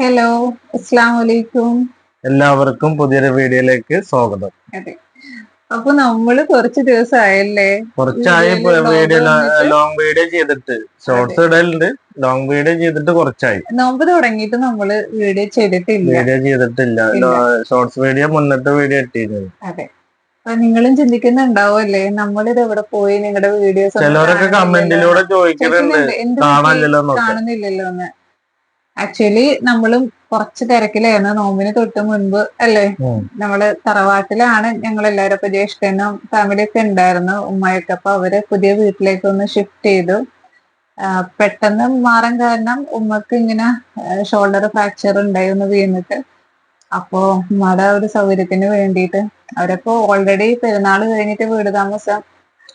Hello അസ്സാം വലൈക്കും എല്ലാവർക്കും പുതിയൊരു വീഡിയോയിലേക്ക് സ്വാഗതം. അതെ. അപ്പൊ നമ്മൾ കുറച്ച് ദിവസമായല്ലേ കുറച്ചായി വീഡിയോ? ലോങ് വീഡിയോ ചെയ്തിട്ട്. ഷോർട്സ് ഇടലുണ്ട്. ലോങ് വീഡിയോ ചെയ്തിട്ട് കുറച്ചായി. നോമ്പ് തുടങ്ങിയിട്ട് നമ്മൾ വീഡിയോ ചെയ്തിട്ടില്ല. വീഡിയോ ചെയ്തിട്ടില്ല. ഷോർട്സ് വീഡിയോ മുന്നത്തെ വീഡിയോ ഇട്ടിരുന്നു. അതെ. അപ്പൊ നിങ്ങളും ചിന്തിക്കുന്നുണ്ടാവുമല്ലേ? നമ്മളിത് എവിടെ പോയി നിങ്ങളുടെ വീഡിയോസ് ചിലവരൊക്കെ കമന്റിലൂടെ ചോദിക്കുന്നുണ്ട് കാണാനില്ലല്ലോ കാണുന്നില്ലല്ലോ എന്ന് ആക്ച്വലി നമ്മളും കുറച്ച് തിരക്കിലായിരുന്നു. നോമ്പിന് തൊട്ട് മുൻപ് അല്ലേ. നമ്മൾ തറവാട്ടിലാണ്. ഞങ്ങൾ എല്ലാവരും ഇപ്പൊ ജ്യേഷ്ഠനും ഫാമിലി ഒക്കെ ഉണ്ടായിരുന്നു. ഉമ്മയൊക്കെ. അപ്പൊ അവർ പുതിയ വീട്ടിലേക്ക് ഒന്ന് ഷിഫ്റ്റ് ചെയ്തു. പെട്ടെന്ന് മാറാൻ കാരണം ഉമ്മക്ക് ഇങ്ങനെ ഷോൾഡർ ഫ്രാക്ചർ ഉണ്ടായി ഒന്ന് വീണിട്ട്. അപ്പോ ഉമ്മയുടെ ഒരു സൗകര്യത്തിന് വേണ്ടിയിട്ട് അവരപ്പോ ഓൾറെഡി പെരുന്നാൾ കഴിഞ്ഞിട്ട് വീട് താമസം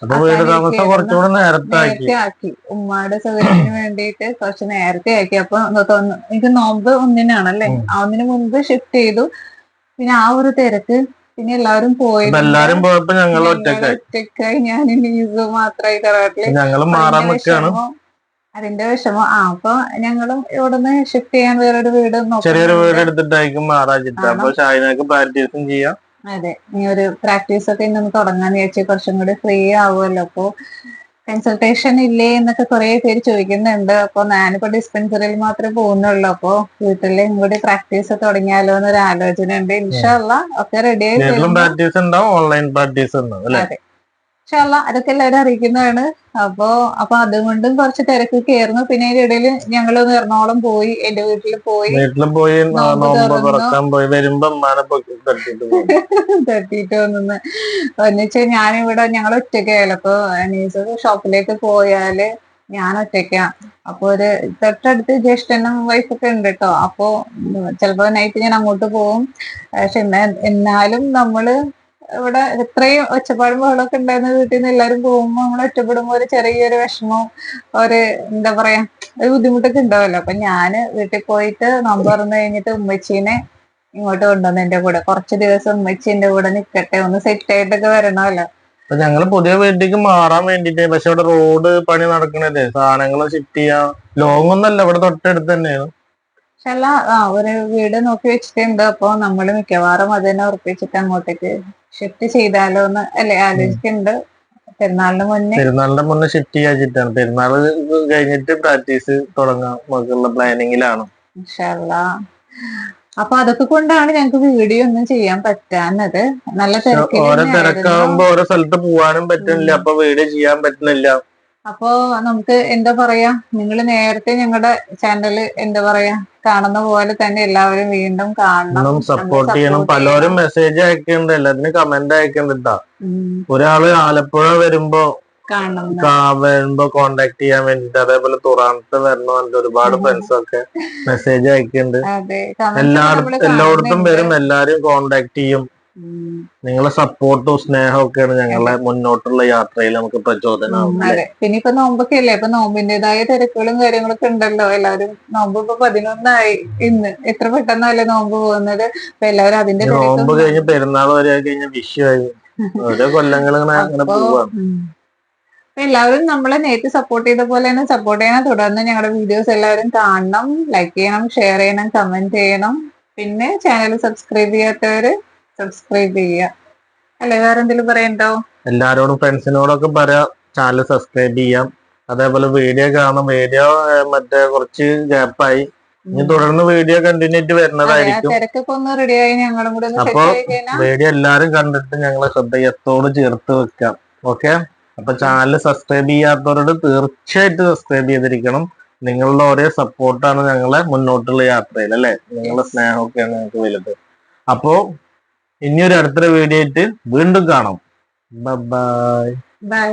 അപ്പൊ വീട് താമസം കുറച്ചുകൂടെ നേരത്തെ ആക്കി. നേരത്തെ ആക്കി. ഉമ്മയുടെ സൗകര്യത്തിന് വേണ്ടിയിട്ട് കുറച്ച് നേരത്തെ ആക്കി. അപ്പൊ എനിക്ക് നോമ്പ് ഒന്നിനാണല്ലേ. ഒന്നിന് മുൻപ് ഷിഫ്റ്റ് ചെയ്തു. പിന്നെ ആ ഒരു തിരക്ക്. പിന്നെ എല്ലാവരും പോയി. എല്ലാരും പോയപ്പോ ഞങ്ങൾ ഒറ്റക്കായി ഒറ്റക്കായി ഞാൻ ലീവ് മാത്രമായി തറവാട്ടിൽ. ഞങ്ങൾ മാറാൻ വിഷമം- അതിന്റെ വിഷമം? ആ അപ്പൊ ഞങ്ങളും ഇവിടുന്ന് ഷിഫ്റ്റ് ചെയ്യാൻ വേറൊരു വീട് ചെറിയൊരു വീട്. എടുത്തിട്ടായിരിക്കും മാറാച്ചിട്ട് അപ്പൊ ഷാഹിനക്ക് പ്രാക്ടീസും ചെയ്യാം. അതെ ഇനി ഒരു പ്രാക്ടീസ് ഒക്കെ ഇന്ന് തുടങ്ങാൻ വിചാരിച്ചു കുറച്ചും കൂടി ഫ്രീ ആവുമല്ലോ. അപ്പോ കൺസൾട്ടേഷൻ ഇല്ലേ എന്നൊക്കെ കുറെ പേര് ചോദിക്കുന്നുണ്ട്. അപ്പൊ ഞാനിപ്പോ ഡിസ്പെൻസറിയിൽ മാത്രമേ പോകുന്നുള്ളൂ. അപ്പോ വീട്ടിൽ കൂടി പ്രാക്ടീസ് തുടങ്ങിയാലോ എന്നൊരു ആലോചന ഉണ്ട് ഇൻഷല്ല ഒക്കെ റെഡി ആയി. പ്രാക്ടീസ് ഉണ്ടാവും ഓൺലൈൻ പ്രാക്ടീസ് ഉണ്ടാവും അതെ. ഇൻഷല്ല അതൊക്കെ എല്ലാവരും അറിയിക്കുന്നതാണ്. അപ്പൊ അപ്പൊ അതുകൊണ്ടും കുറച്ച് തിരക്ക് കയറുന്നു പിന്നെ ഇടയിൽ ഞങ്ങളൊന്ന് എറണാകുളം പോയി എന്റെ വീട്ടിൽ പോയി. വീട്ടിൽ പോയി പോയി വരുമ്പോ തട്ടിട്ട് വന്നു. ഒന്നിച്ച് ഞാനിവിടെ ഞങ്ങൾ ഒറ്റയ്ക്കായാലും അപ്പൊ അനീസ് ഷോപ്പിലേക്ക് പോയാൽ ഞാൻ ഒറ്റയ്ക്കാ. അപ്പൊ ഒരു തൊട്ടടുത്ത് ജ്യേഷ്ഠനും വൈഫൊക്കെ ഉണ്ട് കേട്ടോ അപ്പൊ ചിലപ്പോ നൈറ്റ് ഞാൻ അങ്ങോട്ട് പോവും പക്ഷെ എന്നാലും നമ്മൾ ഇവിടെ ഇത്രയും ഒച്ചപ്പാടും ബഹളമൊക്കെ ഉണ്ടായിരുന്ന വീട്ടിൽ നിന്ന് എല്ലാവരും പോകുമ്പോൾ നമ്മൾ ഒറ്റപ്പെടുമ്പോ ഒരു ചെറിയൊരു വിഷമവും ഒരു എന്താ പറയാ ഒരു ബുദ്ധിമുട്ടൊക്കെ ഉണ്ടാവല്ലോ. അപ്പൊ ഞാൻ വീട്ടിൽ പോയിട്ട് നമ്പർ തുറന്നു കഴിഞ്ഞിട്ട് ഉമ്മച്ചീനെ ഇങ്ങോട്ട് കൊണ്ടുവന്നു എന്റെ കൂടെ. കുറച്ച് ദിവസം ഉമ്മച്ചി എന്റെ കൂടെ നിക്കട്ടെ ഒന്ന് സെറ്റ് ആയിട്ടൊക്കെ വരണമല്ലോ. അപ്പൊ ഞങ്ങൾ പുതിയ വീട്ടിലേക്ക് മാറാൻ വേണ്ടിട്ട് പക്ഷെ ഇവിടെ റോഡ് പണി നടക്കണല്ലേ സാധനങ്ങൾ ഷിഫ്റ്റ് ചെയ്യാം. ലോങ് ഒന്നല്ല ഇവിടെ തൊട്ടടുത്ത് തന്നെയാണ്. പക്ഷെ അല്ല ആ ഒരു വീട് നോക്കി വെച്ചിട്ടുണ്ട്. അപ്പൊ നമ്മൾ മിക്കവാറും അത് തന്നെ ഉറപ്പിച്ചിട്ട് അങ്ങോട്ടേക്ക് ഷിഫ്റ്റ് ചെയ്താലോ എന്ന് അല്ലെ ആലോചിക്കുന്നുണ്ട് പെരുന്നാളിന് മുന്നേ പെരുന്നാളിന്റെ മുന്നേ ഷിഫ്റ്റ് ചെയ്യാച്ചിട്ടാണ്. പെരുന്നാൾ കഴിഞ്ഞിട്ട് പ്രാക്ടീസ് തുടങ്ങാം നമുക്കുള്ള പ്ലാനിങ്ങിലാണ് അപ്പൊ അതൊക്കെ കൊണ്ടാണ് ഞങ്ങക്ക് വീഡിയോ ഒന്നും ചെയ്യാൻ പറ്റാഞ്ഞത്. നല്ല തിരക്കാകുമ്പോ. ഓരോ സ്ഥലത്ത് പോവാനും പറ്റുന്നില്ല അപ്പൊ വീഡിയോ ചെയ്യാൻ പറ്റുന്നില്ല അപ്പോ നമുക്ക് എന്താ പറയാ? നിങ്ങൾ നേരത്തെ ഞങ്ങളുടെ ചാനൽ എന്താ പറയാ? കാണുന്ന പോലെ തന്നെ എല്ലാവരും വീണ്ടും കാണണം. സപ്പോർട്ട് ചെയ്യണം. പലരും മെസ്സേജ് അയക്കുന്നുണ്ട്. എല്ലാത്തിനും കമന്റ് അയക്കുന്നുണ്ട് ഒരാൾ ആലപ്പുഴ വരുമ്പോ വരുമ്പോ കോണ്ടാക്ട് ചെയ്യാൻ വേണ്ടിട്ട് അതേപോലെ തുറാണത്ത് വരണോ പറഞ്ഞിട്ട് ഒരുപാട് ഫ്രണ്ട്സ് ഒക്കെ മെസ്സേജ് അയക്കുന്നുണ്ട്. എല്ലായിടത്തും എല്ലായിടത്തും. വരും. എല്ലാരും കോണ്ടാക്ട് ചെയ്യും. നിങ്ങളെ സപ്പോർട്ടും സ്നേഹവും ഒക്കെയാണ് ഞങ്ങളെ മുന്നോട്ടുള്ള യാത്രയിൽ നമുക്ക് പ്രചോദനം അതെ പിന്നെ ഇപ്പൊ നോമ്പൊക്കെ അല്ലേ ഇപ്പൊ നോമ്പിന്റേതായ തിരക്കുകളും കാര്യങ്ങളൊക്കെ ഉണ്ടല്ലോ. എല്ലാവരും നോമ്പ് ഇപ്പൊ പതിനൊന്നായി ഇന്ന്. എത്ര പെട്ടെന്നല്ലേ നോമ്പ് പോകുന്നത്? അപ്പൊ എല്ലാവരും അതിന്റെ നോമ്പ് കഴിഞ്ഞ് പെരുന്നാൾ വരെ കഴിഞ്ഞ വിഷയമായി ഓരോ കൊല്ലങ്ങൾ അങ്ങനെ പോവാ. പോവാണ് എല്ലാവരും നമ്മളെ നേരിട്ട് സപ്പോർട്ട് ചെയ്ത പോലെ തന്നെ സപ്പോർട്ട് ചെയ്യണം. തുടർന്ന് ഞങ്ങളുടെ വീഡിയോസ് എല്ലാവരും കാണണം. ലൈക്ക് ചെയ്യണം ഷെയർ ചെയ്യണം കമന്റ് ചെയ്യണം. പിന്നെ ചാനൽ സബ്സ്ക്രൈബ് ചെയ്യാത്തവര് സബ്സ്ക്രൈബ് ചെയ്യുക അല്ലെ? വേറെ എന്തെങ്കിലും പറയണ്ടോ? എല്ലാരോടും ഫ്രണ്ട്സിനോടൊക്കെ പറയാം ചാനൽ സബ്സ്ക്രൈബ് ചെയ്യാം. അതേപോലെ വീഡിയോ കാണാം. വീഡിയോ മറ്റേ കുറച്ച് ഗ്യാപ്പായി ഇനി തുടർന്ന് വീഡിയോ കണ്ടിന്യൂ ആയിട്ട് വരുന്നതായിരിക്കും. അപ്പൊ വീഡിയോ എല്ലാരും കണ്ടിട്ട് ഞങ്ങളെ ശ്രദ്ധയത്തോട് ചേർത്ത് വെക്കാം. ഓക്കെ അപ്പൊ ചാനൽ സബ്സ്ക്രൈബ് ചെയ്യാത്തവരോട് തീർച്ചയായിട്ടും സബ്സ്ക്രൈബ് ചെയ്തിരിക്കണം. നിങ്ങളുടെ ഒരേ സപ്പോർട്ടാണ് ഞങ്ങളെ മുന്നോട്ടുള്ള യാത്രയിൽ അല്ലെ? നിങ്ങളുടെ സ്നേഹമൊക്കെയാണ് ഞങ്ങൾക്ക് വലുത്. അപ്പോ ഇനിയൊരു അടുത്തൊരു വീഡിയോ ആയിട്ട് വീണ്ടും കാണാം. Bye bye